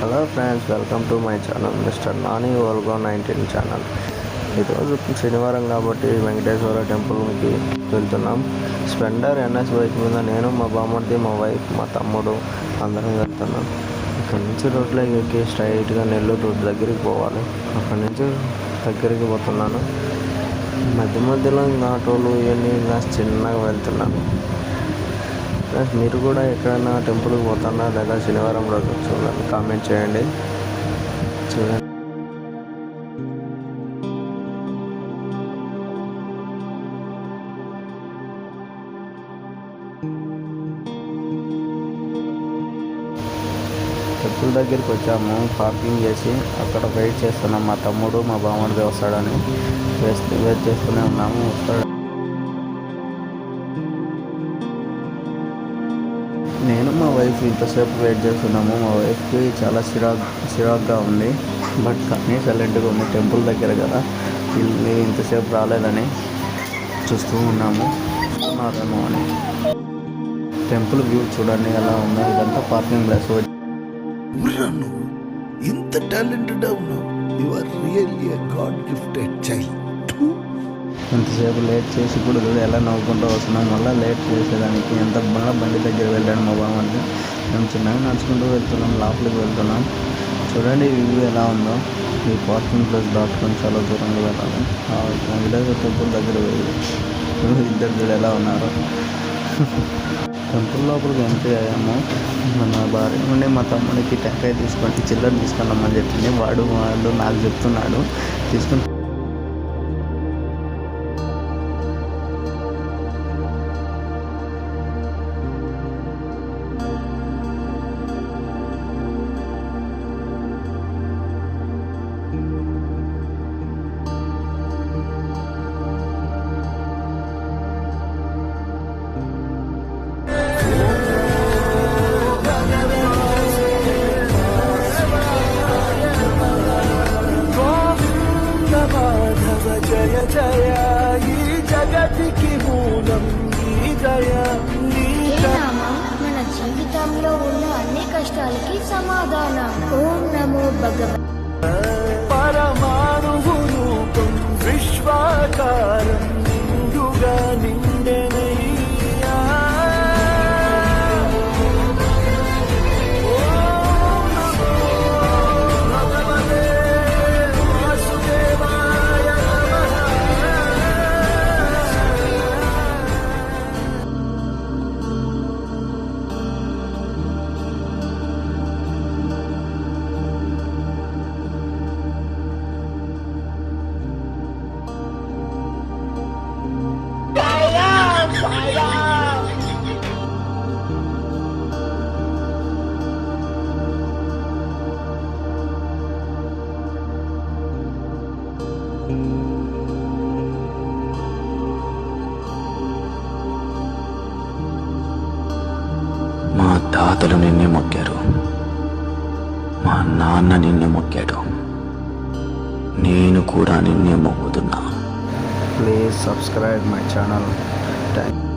Hello friends welcome to my channel mister Nani ఓల్గో nineteen channel. ఈరోజు శనివారం కాబట్టి వెంకటేశ్వర టెంపుల్కి వెళ్తున్నాం. స్పెండర్ ఎన్ఎస్ బైక్ మీద నేను మా బామ్మర్ది మా వైఫ్ మా తమ్ముడు అందరం వెళ్తున్నాం. ఇక్కడ నుంచి రోడ్లో ఎక్కి స్ట్రైట్గా నెల్లూరు రోడ్ దగ్గరికి పోవాలి. అక్కడి నుంచి దగ్గరికి పోతున్నాను. మధ్య మధ్యలో ఇంకా ఆటోలు ఇవన్నీ ఇంకా చిన్నగా వెళ్తున్నాను. ఫ్రెండ్స్ మీరు కూడా ఎక్కడైనా టెంపుల్కి పోతున్నా లేదా శనివారం రోజు చూడండి కామెంట్ చేయండి. చూడండి. టెంపుల్ దగ్గరికి వచ్చాము పార్కింగ్ చేసి అక్కడ వెయిట్ చేస్తున్నాం. మా తమ్ముడు మా బామ్మడిది వస్తాడని వెయిట్ చేస్తూనే ఉన్నాము వస్తాడు. నేను మా వైఫ్ ఇంతసేపు వెయిట్ చేస్తున్నాము. మా వైఫ్కి చాలా చిరాక్ చిరాక్గా ఉంది. బట్ కానీ సైలెంట్గా ఉంది. టెంపుల్ దగ్గర కదా. వీళ్ళు ఇంతసేపు రాలేదని చూస్తూ ఉన్నాము. ఉన్నారేమో అని. టెంపుల్ వ్యూ చూడండి ఎలా ఉందో. ఇదంతా పార్కింగ్ ప్లేస్. ఇంత టాలెంటెడ్ ఉన్నావు. You are really god gifted child ఇంతసేపు లేట్ చేసి కూడా చూడు ఎలా నవ్వుకుంటూ వస్తున్నాం. మళ్ళీ లేట్ చేసేదానికి ఎంత బాగా బండి దగ్గర వెళ్ళాడు మా బామ్మంటే మేము చిన్నగా నడుచుకుంటూ వెళ్తున్నాం లోపలికి వెళ్తున్నాం. చూడండి వ్యూ ఎలా ఉందో. ఈ పార్కింగ్ ప్లేస్ దాటుకొని చాలా దూరంగా వెళ్ళాలి. ఆ టెంపుల్ దగ్గర వెళ్ళి ఇద్దరు చూడు ఎలా ఉన్నారు. టెంపుల్ లోపలికి ఎంట్రీ అయ్యాము. మన భార్య నుండి మా తమ్ముడికి టెంకాయ తీసుకొని చిల్లర తీసుకున్నామని చెప్పింది. వాడు వాడు నాకు చెప్తున్నాడు. తీసుకుని Bờ మా తాతలు నిన్నే మొక్కారు. మా నాన్న నిన్నే మొక్కాడు. నేను కూడా నిన్నే మొక్కుతున్నా. Please subscribe my channel thank